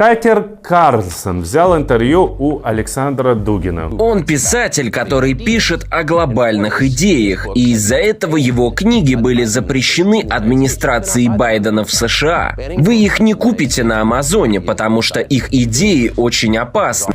Такер Карлсон взял интервью у Александра Дугина. Он писатель, который пишет о глобальных идеях, и из-за этого его книги были запрещены администрацией Байдена в США. Вы их не купите на Амазоне, потому что их идеи очень опасны.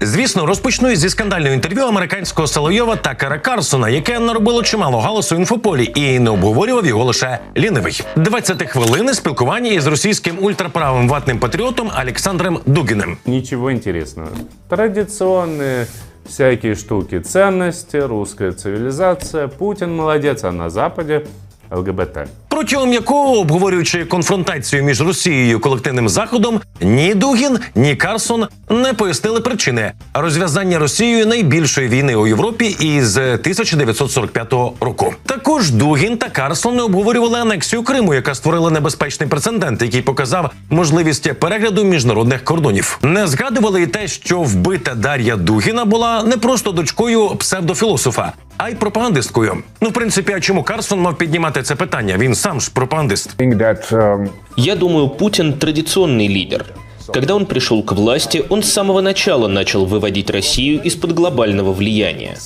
Звісно, розпочну зі скандального інтерв'ю американського Соловйова Такера Карсона, яке наробило чимало галасу в інфополі і не обговорював його лише лінивий. 20 хвилини спілкування із російським ультраправим ватним патріотом Олександром Дугіним. Ничего интересного. Традиционные всякие штуки, ценности, русская цивилизация, Путин молодец, а на Западе ЛГБТ. Протягом якого, обговорюючи конфронтацію між Росією і колективним заходом, ні Дугін, ні Карсон не пояснили причини розв'язання Росією найбільшої війни у Європі із 1945 року. Також Дугін та Карсон не обговорювали анексію Криму, яка створила небезпечний прецедент, який показав можливість перегляду міжнародних кордонів. Не згадували і те, що вбита Дар'я Дугіна була не просто дочкою псевдофілософа, а й пропагандисткою. Ну, в принципі, а чому Карсон мав піднімати це питання? Він сам ж пропагандист. think that um, Я думаю, Путин традиционный лидер. Когда он пришел к власти, он с самого начала начал выводить Россию из-под глобального влияния.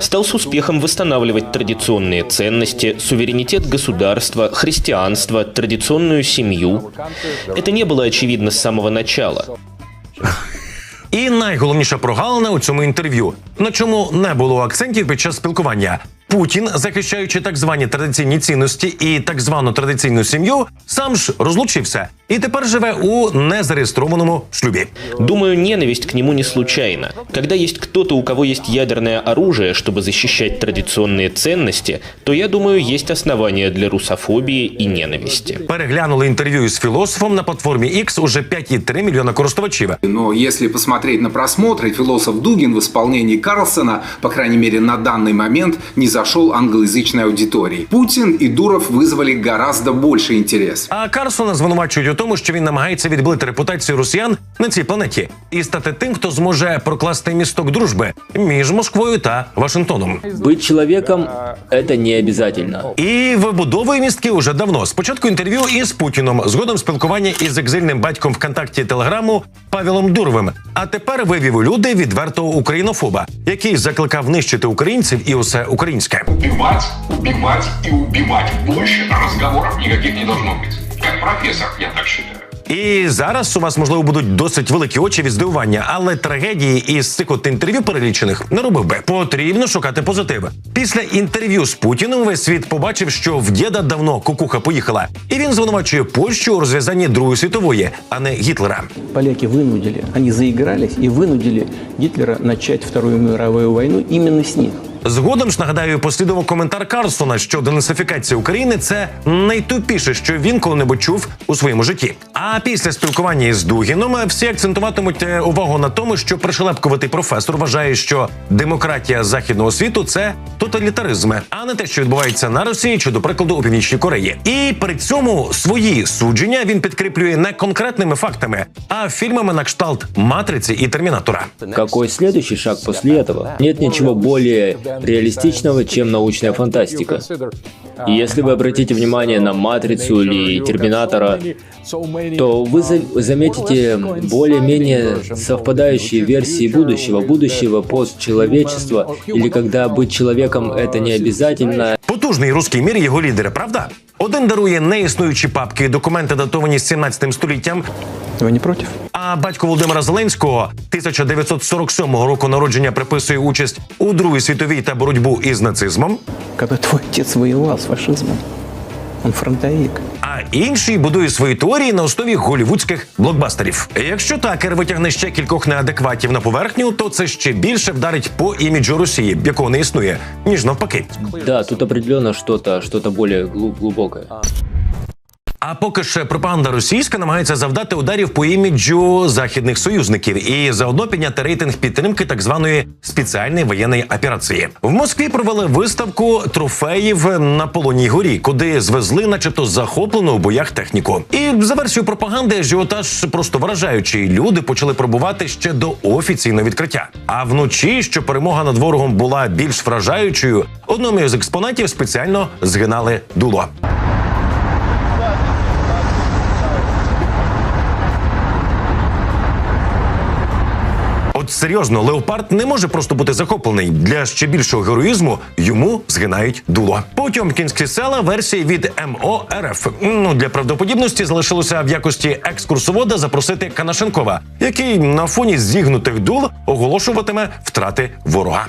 Стал с успехом восстанавливать традиционные ценности, суверенитет государства, христианство, традиционную семью. Это не было очевидно с самого начала. І найголовніша прогалина у цьому інтерв'ю, на чому не було акцентів під час спілкування. Путін, захищаючи так звані традиційні цінності і так звану традиційну сім'ю, сам ж розлучився і тепер живе у незареєстрованому шлюбі. Думаю, ненависть к нему не случайна. Когда есть кто-то, у кого есть ядерное оружие, чтобы защищать традиционные ценности, то, я думаю, есть основания для русофобии и ненависти. Переглянули інтерв'ю із філософом на платформі X уже 5,3 мільйона користувачів. Но если посмотреть на просмотры, философ Дугин в исполнении Карлсона, по крайней мере на данный момент, не зашел англоязычной аудитории. Путин и Дуров вызвали гораздо больше интерес. А Карсона звинувачують у тому, що він намагається відбити репутацію росіян на цій планеті і стати тим, хто зможе прокласти місток дружби між Москвою та Вашингтоном. Быть человеком – это не обязательно. І вибудовує містки уже давно. Спочатку інтерв'ю із Путіном, згодом спілкування із екзильним батьком ВКонтакті Телеграму Павелом Дуровим. А тепер вивів у люди відвертого українофоба, який закликав нищити українців і усе українське. Убивать, убивать и убивать. Больше разговоров никаких не должно быть. Как профессор, я так считаю. І зараз у вас можливо будуть досить великі очі від здивування, але трагедії із цих от інтерв'ю перелічених не робив би. Потрібно шукати позитив. Після інтерв'ю з Путіним весь світ побачив, що в діда давно кукуха поїхала, і він звинувачує Польщу у розв'язанні Другої світової, а не Гітлера. Поляки вынудили, они заигрались и вынудили Гитлера начать Вторую мировую войну именно с них. Згодом ж нагадаю, послідував коментар Карсона, що денацифікація України це найтупіше, що він коли-небудь чув у своєму житті. А після спілкування із Дугіном всі акцентуватимуть е, увагу на тому, що пришелепкуватий професор вважає, що демократія західного світу це тоталітаризм, а не те, що відбувається на Росії чи, до прикладу, у північній Кореї. І при цьому свої судження він підкріплює не конкретними фактами, а фільмами на кшталт матриці і термінатора. Какой следующий шаг после этого? Нет ничего более реалистичного, чем научная фантастика. И если вы обратите внимание на «Матрицу» или «Терминатора», то вы за- заметите более-менее совпадающие версии будущего, будущего постчеловечества, или когда быть человеком это не обязательно, Потужний руський мір його лідери, правда? Один дарує неіснуючі папки, і документи датовані 17 століттям. Вы не против? А батько Володимира Зеленського 1947 року народження приписує участь у Другій світовій та боротьбу із нацизмом. Когда твой отец воевал с фашизмом, он фронтовик. А інший будує свої теорії на основі голівудських блокбастерів. Якщо такер витягне ще кількох неадекватів на поверхню, то це ще більше вдарить по іміджу Росії, якого не існує, ніж навпаки. да, тут определенно что-то что более глу- глубокое. А поки ж пропаганда російська намагається завдати ударів по іміджу західних союзників і заодно підняти рейтинг підтримки так званої спеціальної воєнної операції. В Москві провели виставку трофеїв на Полоній горі, куди звезли, начебто, захоплену у боях техніку. І за версією пропаганди ажіотаж просто вражаючий. Люди почали пробувати ще до офіційного відкриття. А вночі, що перемога над ворогом була більш вражаючою, одному із експонатів спеціально згинали дуло. От серйозно, леопард не може просто бути захоплений. Для ще більшого героїзму йому згинають дуло. Потьомкінські села версії від МО РФ. Ну для правдоподібності залишилося в якості екскурсовода запросити Канашенкова, який на фоні зігнутих дул оголошуватиме втрати ворога.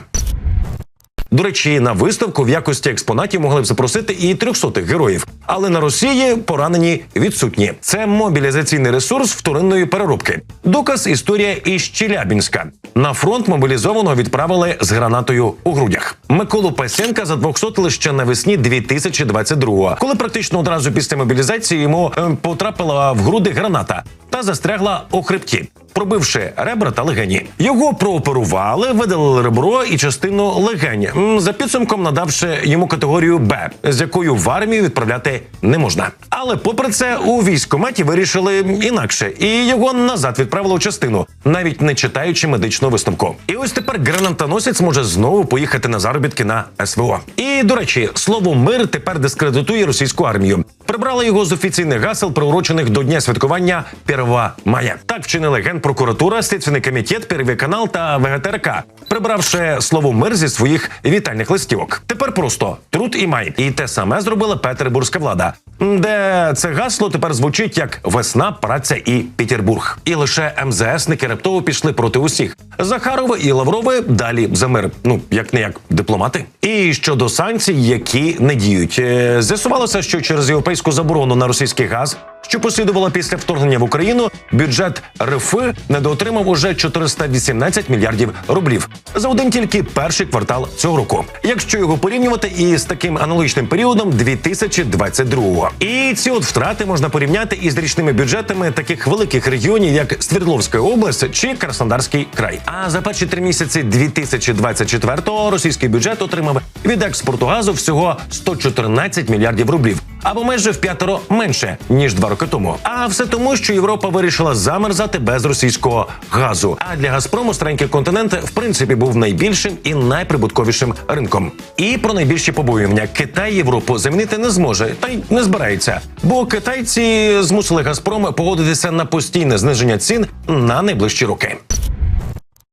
До речі, на виставку в якості експонатів могли б запросити і трьохсотих героїв, але на Росії поранені відсутні. Це мобілізаційний ресурс вторинної переробки. Доказ історія із Челябінська. На фронт мобілізованого відправили з гранатою у грудях. Миколу Пасенка за 200 лише навесні 2022-го, коли практично одразу після мобілізації йому е, потрапила в груди граната та застрягла у хребті пробивши ребра та легені. Його прооперували, видалили ребро і частину легень, за підсумком надавши йому категорію Б, з якою в армію відправляти не можна. Але попри це у військкоматі вирішили інакше, і його назад відправили у частину, навіть не читаючи медичного висновку. І ось тепер гранатоносець може знову поїхати на заробітки на СВО. І до речі, слово мир тепер дискредитує російську армію. Прибрали його з офіційних гасел, приурочених до дня святкування 1 мая. Так вчинили генпрокуратура, слідственний комітет, Первий канал та ВГТРК, прибравши слово мир зі своїх вітальних листівок. Тепер просто труд і май. І те саме зробила петербурзька влада, де це гасло тепер звучить як весна, праця і Петербург. І лише МЗСники раптово пішли проти усіх. Захарови і Лаврови далі за мир. Ну як не як дипломати. І щодо санкцій, які не діють, Е, з'ясувалося, що через європейську заборону на російський газ, що послідувала після вторгнення в Україну, бюджет РФ недоотримав уже 418 мільярдів рублів за один тільки перший квартал цього року. Якщо його порівнювати із таким аналогічним періодом 2022-го. І ці от втрати можна порівняти із річними бюджетами таких великих регіонів, як Свердловська область чи Краснодарський край. А за перші три місяці 2024-го російський бюджет отримав від експорту газу всього 114 мільярдів рублів. Або майже в п'ятеро менше ніж два роки тому. А все тому, що Європа вирішила замерзати без російського газу. А для Газпрому старенький континент в принципі був найбільшим і найприбутковішим ринком. І про найбільші побоювання Китай Європу замінити не зможе, та й не збирається. Бо китайці змусили Газпром погодитися на постійне зниження цін на найближчі роки.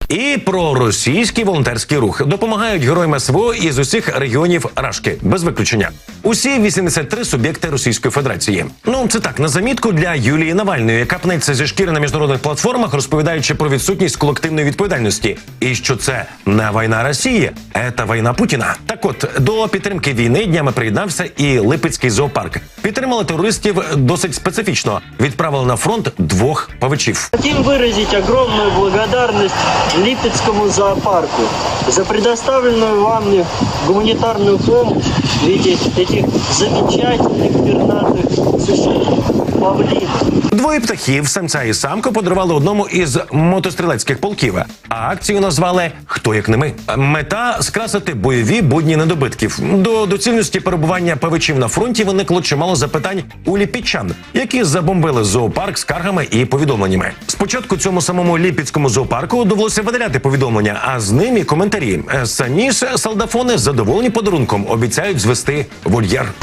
І про російський волонтерський рух допомагають героям СВО із усіх регіонів Рашки, без виключення. Усі 83 суб'єкти Російської Федерації. Ну це так на замітку для Юлії Навальної, яка пнеться зі шкіри на міжнародних платформах, розповідаючи про відсутність колективної відповідальності, і що це не війна Росії, це війна Путіна. Так от до підтримки війни днями приєднався і Липецький зоопарк. Підтримали терористів досить специфічно. Відправили на фронт двох павичів. Хотим выразить огромную благодарность Липецкому зоопарку за предоставленную вами гуманитарную помощь в виде этих замечательных пернатых существ, павлинов. Двоє птахів, самця і самку, подарували одному із мотострілецьких полків. А акцію назвали Хто як не ми. Мета скрасити бойові будні недобитків. До доцільності перебування павичів на фронті виникло чимало запитань у ліпічан, які забомбили зоопарк скаргами і повідомленнями. Спочатку цьому самому ліпецькому зоопарку довелося видаляти повідомлення, а з ними коментарі. Самі ж солдафони задоволені подарунком обіцяють звести вольєр.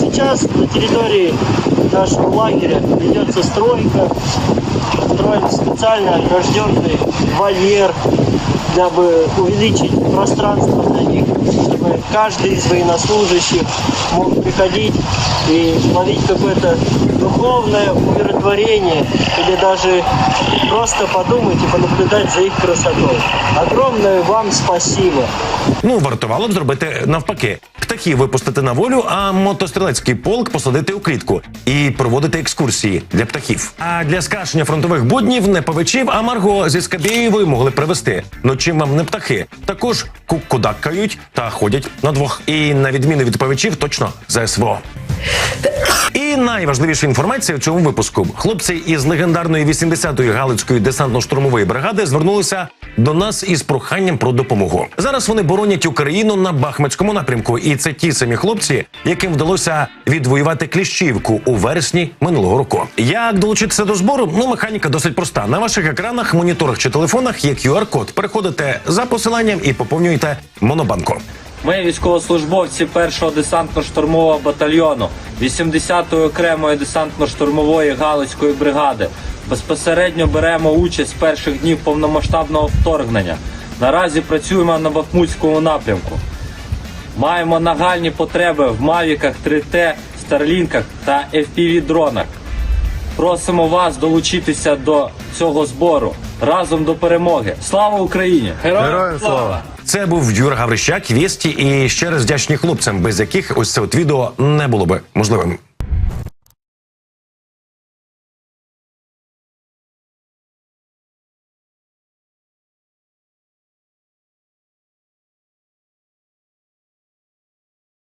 Сейчас на территории нашего лагеря ведется стройка. Строим специально огражденный вольер, дабы увеличить пространство для них, чтобы каждый из военнослужащих мог приходить и ловить какое-то духовное умиротворение или даже просто подумать и понаблюдать за их красотой. Огромное вам спасибо. Ну, вартувало б зробити навпаки. Птахів випустити на волю, а мотострілецький полк посадити у клітку і проводити екскурсії для птахів. А для скашення фронтових буднів не павичів, а Марго зі Скабєєвою могли привезти. Ну чим вам не птахи? Також кукудакають та ходять на двох. І на відміну від павичів, точно за СВО. І найважливіша інформація в цьому випуску: хлопці із легендарної 80-ї галицької десантно-штурмової бригади звернулися до нас із проханням про допомогу. Зараз вони боронять Україну на Бахмутському напрямку, і це ті самі хлопці, яким вдалося відвоювати Кліщівку у вересні минулого року. Як долучитися до збору? Ну, механіка досить проста. На ваших екранах, моніторах чи телефонах є QR-код. Переходите за посиланням і поповнюєте монобанку. Ми військовослужбовці 1-го десантно-штурмового батальйону 80-ї окремої десантно-штурмової галицької бригади. Безпосередньо беремо участь з перших днів повномасштабного вторгнення. Наразі працюємо на Бахмутському напрямку. Маємо нагальні потреби в Мавіках 3T, Старлінках та FPV-дронах. Просимо вас долучитися до цього збору разом до перемоги. Слава Україні! Героям слава! Це був Юр Гаврищак, Вєсті і ще раз вдячні хлопцям, без яких ось це от відео не було би можливим.